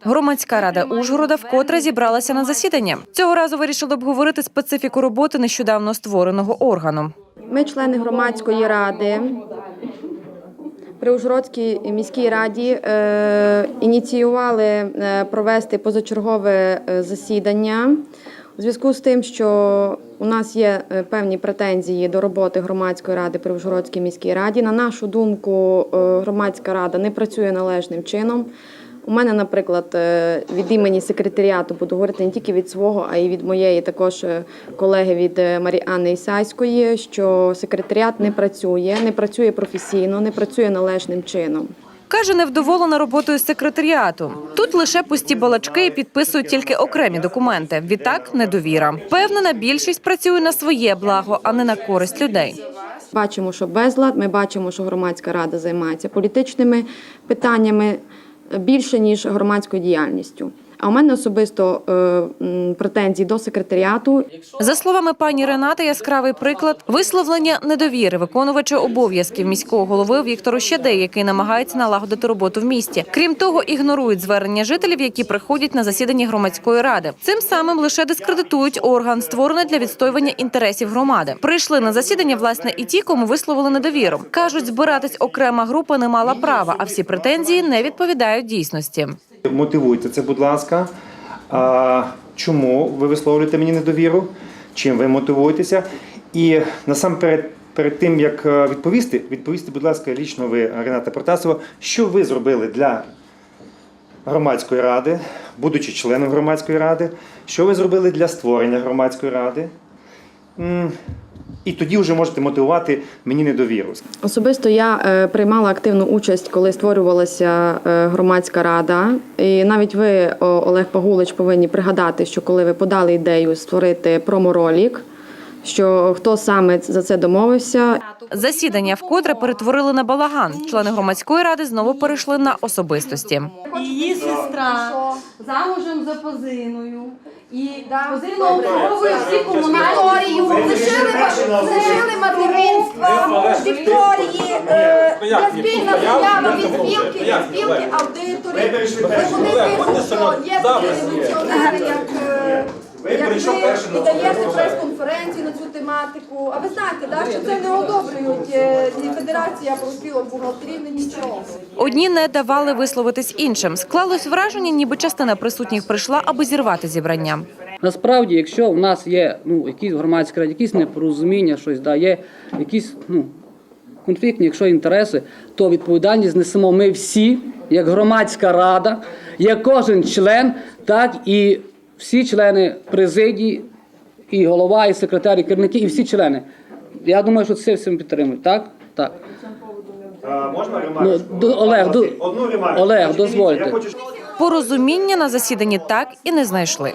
Громадська рада Ужгорода вкотре зібралася на засідання. Цього разу вирішили обговорити специфіку роботи нещодавно створеного органу. Ми, члени громадської ради при Ужгородській міській раді, е, ініціювали е, провести позачергове е, засідання у зв'язку з тим, що у нас є е, певні претензії до роботи громадської ради при Ужгородській міській раді. На нашу думку, е, громадська рада не працює належним чином. У мене, наприклад, е, від імені секретаріату буду говорити не тільки від свого, а й від моєї також е, колеги від е, Маріанни Ісайської, що секретаріат не працює, не працює професійно, не працює належним чином. Каже, невдоволена роботою секретаріату. Тут лише пусті балачки і підписують тільки окремі документи. Відтак недовіра. Впевнена, більшість працює на своє благо, а не на користь людей. Бачимо, що безлад. Ми бачимо, що громадська рада займається політичними питаннями більше ніж громадською діяльністю. А у мене особисто е, м, претензії до секретаріату За словами пані Ренати, яскравий приклад висловлення недовіри виконувача обов'язків міського голови Віктору Щедей, який намагається налагодити роботу в місті. Крім того, ігнорують звернення жителів, які приходять на засідання громадської ради. Цим самим лише дискредитують орган, створений для відстоювання інтересів громади. Прийшли на засідання власне і ті, кому висловили недовіру. кажуть, збиратись окрема група не мала права, а всі претензії не відповідають дійсності. Мотивуйте це, будь ласка. А, чому ви висловлюєте мені недовіру? Чим ви мотивуєтеся? І насамперед, перед тим як е, відповісти, відповісти, будь ласка, лічно ви, Рената Протасова, що ви зробили для громадської ради, будучи членом громадської ради, що ви зробили для створення громадської ради? І тоді вже можете мотивувати мені недовіру. Особисто я е, приймала активну участь, коли створювалася е, громадська рада. І навіть ви, о, Олег Пагулич, повинні пригадати, що коли ви подали ідею створити проморолік, що хто саме за це домовився, Засідання вкотре перетворили на балаган. Члени громадської ради знову перейшли на особистості. Її сестра замужем за позиною. І позина обслуговує всі комунальні лишили, лишили материнства Вікторії, е, є спільна заява від спілки, від спілки аудиторів. Вони пишуть, що є такі революціонери, як, е, ви, даєте прес-конференцію на цю тематику. А ви знаєте, да, що це не одобрюють е, ні Федерація профспілок бухгалтерів, ні нічого. Одні не давали висловитись іншим. Склалось враження, ніби частина присутніх прийшла, аби зірвати зібрання. Насправді, якщо в нас є ну, якісь громадські ради, якісь непорозуміння, щось да, є якісь ну, конфліктні, якщо інтереси, то відповідальність несемо ми всі, як громадська рада, як кожен член, так і всі члени президії, і голова, і секретар, і керівники, і всі члени. Я думаю, що це всім підтримують, так? Так. Можна Ну, до- Олег, до- Одну ремарку. Олег, Значить, дивіться, дозвольте. Я хочу, Порозуміння на засіданні так і не знайшли.